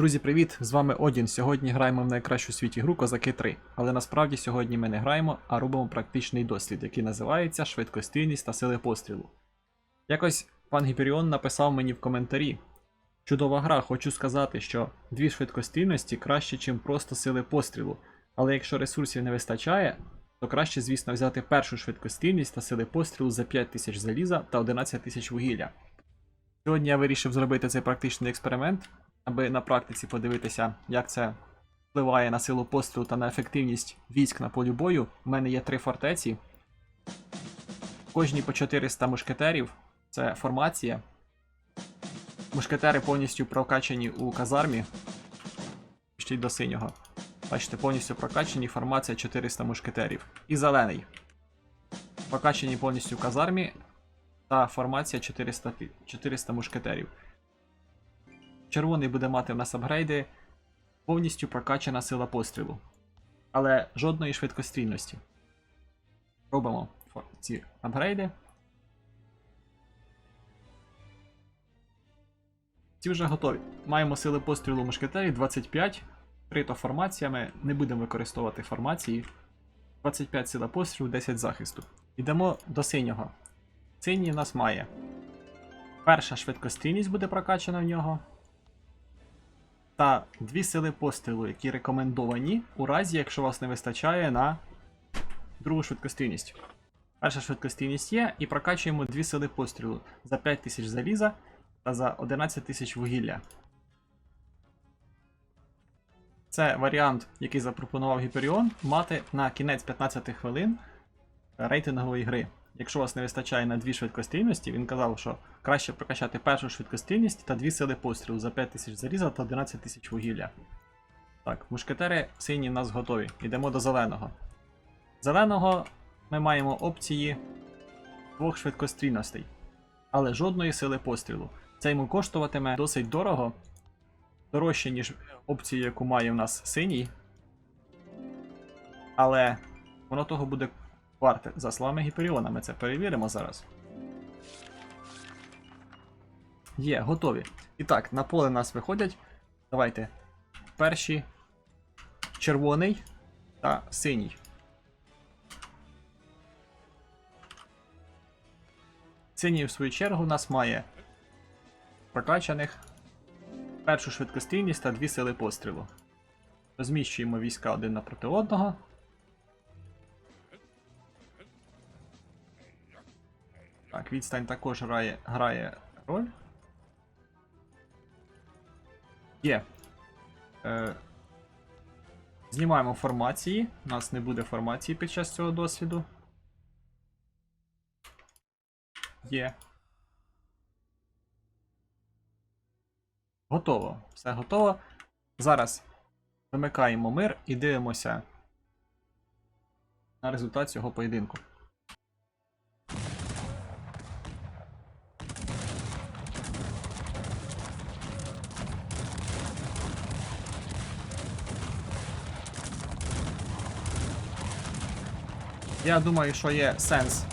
Друзі, привіт! З вами Одін. Сьогодні граємо в найкращу світі гру Козаки 3. Але насправді сьогодні ми не граємо, а робимо практичний дослід, який називається Швидкостійність та сили пострілу. Якось пан Гіперіон написав мені в коментарі. Чудова гра, хочу сказати, що дві швидкостійності краще, ніж просто сили пострілу. Але якщо ресурсів не вистачає, то краще, звісно, взяти першу швидкостійність та сили пострілу за 5000 заліза та 11 тисяч вугілля. Сьогодні я вирішив зробити цей практичний експеримент, аби на практиці подивитися, як це впливає на силу пострілу та на ефективність військ на полі бою. У мене є три фортеці. Кожні по 400 мушкетерів. Це формація. Мушкетери повністю прокачані у казармі. Ще до синього. Бачите, повністю прокачані, формація 400 мушкетерів. І зелений. Прокачані повністю в казармі. Та формація 400, 400 мушкетерів. Червоний буде мати в нас апгрейди. Повністю прокачана сила пострілу. Але жодної швидкострільності. Робимо ці апгрейди. Ці вже готові. Маємо сили пострілу мушкетерів 25. Крито формаціями. Не будемо використовувати формації. 25 сила пострілу, 10 захисту. Йдемо до синього. Синій в нас має. Перша швидкострільність буде прокачана в нього. Та дві сили пострілу, які рекомендовані у разі, якщо вас не вистачає на другу швидкострільність. Перша швидкострільність є, і прокачуємо дві сили пострілу за 5000 заліза та за 11 тисяч вугілля. Це варіант, який запропонував Гіперіон, мати на кінець 15 хвилин рейтингової гри. Якщо вас не вистачає на дві швидкострільності, він казав, що краще прокачати першу швидкострільність та дві сили пострілу за 5000 заліза та 11 тисяч вугілля. Так, мушкетери сині в нас готові. Йдемо до зеленого. Зеленого ми маємо опції двох швидкострільностей, але жодної сили пострілу. Це йому коштуватиме досить дорого, дорожче, ніж опцію, яку має в нас синій. Але воно того буде варте. За словами Гіперіона, ми це перевіримо зараз. Є, готові. І так, на поле нас виходять. Давайте. Перші червоний та синій. Синій, в свою чергу, у нас має прокачаних першу швидкострільність та дві сили пострілу. Розміщуємо війська один напроти одного. Так, відстань також грає, грає роль. Є. Е, знімаємо формації. У нас не буде формації під час цього досвіду. Є. Готово. Все готово. Зараз вимикаємо мир і дивимося на результат цього поєдинку. Я думаю, що є сенс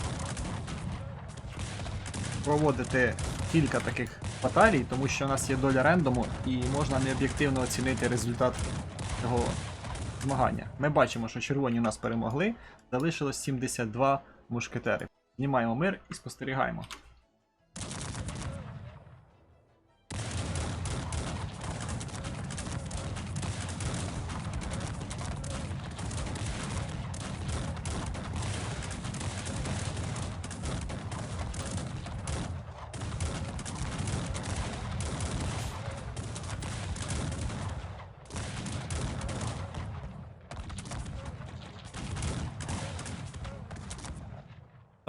проводити кілька таких баталій, тому що у нас є доля рендому і можна необ'єктивно оцінити результат цього змагання. Ми бачимо, що червоні у нас перемогли, залишилось 72 мушкетери. Знімаємо мир і спостерігаємо.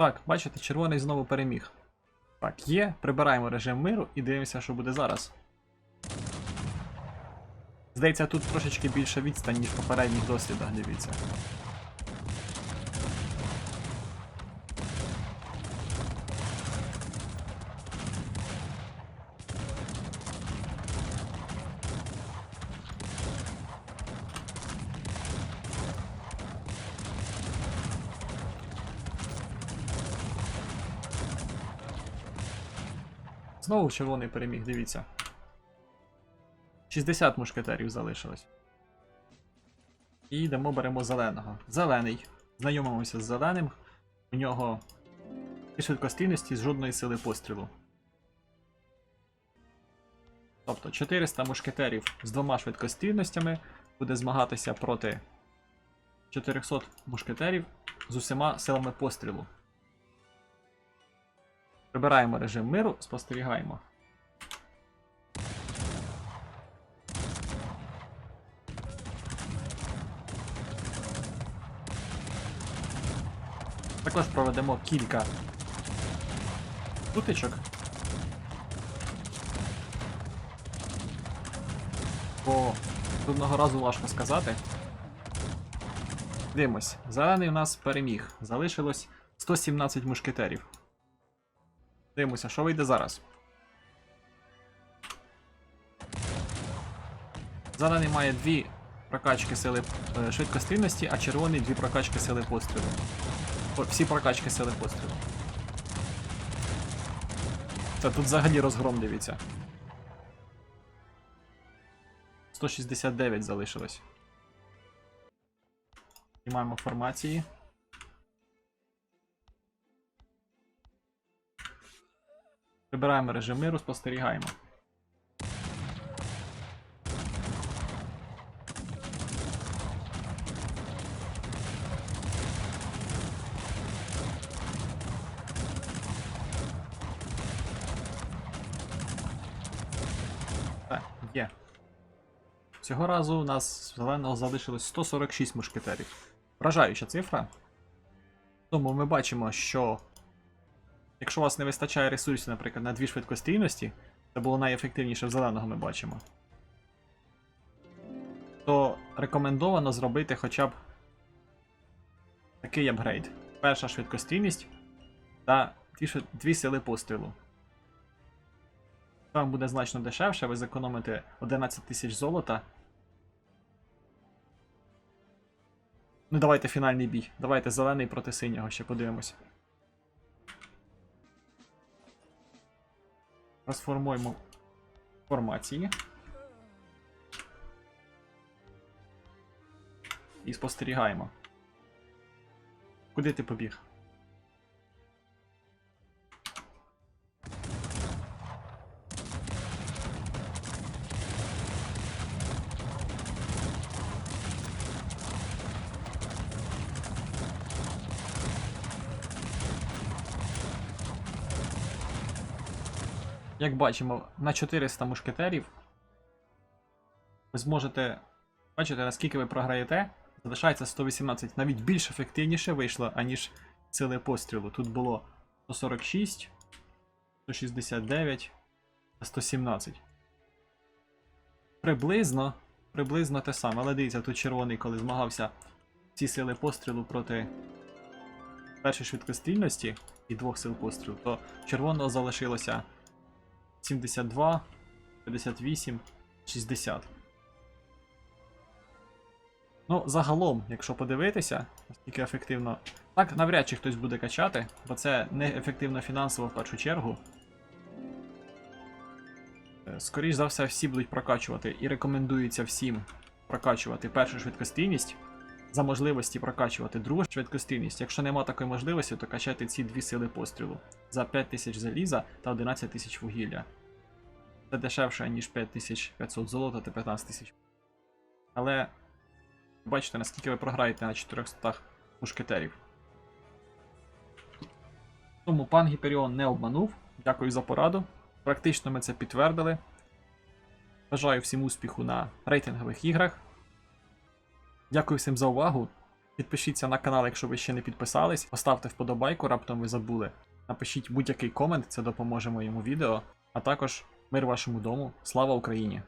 Так, бачите, червоний знову переміг. Так, є, прибираємо режим миру і дивимося, що буде зараз. Здається, тут трошечки більше відстань, ніж в попередніх дослідах, дивіться. Знову червоний переміг, дивіться. 60 мушкетерів залишилось. І йдемо беремо зеленого. Зелений. Знайомимося з зеленим. У нього і швидкостійності з жодної сили пострілу. Тобто 400 мушкетерів з двома швидкостійностями буде змагатися проти 400 мушкетерів з усіма силами пострілу. Прибираємо режим миру, спостерігаємо. Також проведемо кілька сутичок. Бо одного разу важко сказати. Дивимось, зелений у нас переміг. Залишилось 117 мушкетерів. Дивимося, що вийде зараз. Зелений має дві прокачки сили е, швидкостійності, а червоний дві прокачки сили пострілу. Всі прокачки сили пострілу. Та тут взагалі розгром дивіться. 169 залишилось. Знімаємо формації. Вибираємо режим миру, спостерігаємо. Так, є. Цього разу у нас зеленого залишилось 146 мушкетерів. Вражаюча цифра. Тому ми бачимо, що якщо у вас не вистачає ресурсів, наприклад, на дві швидкостійності, це було найефективніше в зеленого ми бачимо. То рекомендовано зробити хоча б такий апгрейд. Перша швидкостійність та дві, дві сили пострілу. Вам буде значно дешевше, ви зекономите 11 тисяч золота. Ну, давайте фінальний бій. Давайте зелений проти синього ще подивимось. Розформуємо формації. І спостерігаємо. Куди ти побіг? Як бачимо, на 400 мушкетерів ви зможете бачите, наскільки ви програєте. Залишається 118. Навіть більш ефективніше вийшло, аніж сили пострілу. Тут було 146, 169 та 117. Приблизно, приблизно те саме. Але дивіться, тут червоний, коли змагався ці сили пострілу проти першої швидкострільності і двох сил пострілу, то червоного залишилося 72, 58, 60. Ну, загалом, якщо подивитися, наскільки ефективно. Так, навряд чи хтось буде качати, бо це не ефективно фінансово в першу чергу. Е, Скоріш за все, всі будуть прокачувати і рекомендується всім прокачувати першу швидкостійність. За можливості прокачувати другу швидкостійність. Якщо нема такої можливості, то качайте ці дві сили пострілу за 5000 заліза та 11 тисяч вугілля. Це дешевше, ніж 5500 золота та 15 тисяч. Але бачите, наскільки ви програєте на 400 мушкетерів. Тому пан Гіперіон не обманув. Дякую за пораду. Практично ми це підтвердили. Бажаю всім успіху на рейтингових іграх. Дякую всім за увагу. Підпишіться на канал, якщо ви ще не підписались. Поставте вподобайку, раптом ви забули. Напишіть будь-який комент, це допоможе моєму відео. А також мир вашому дому. Слава Україні!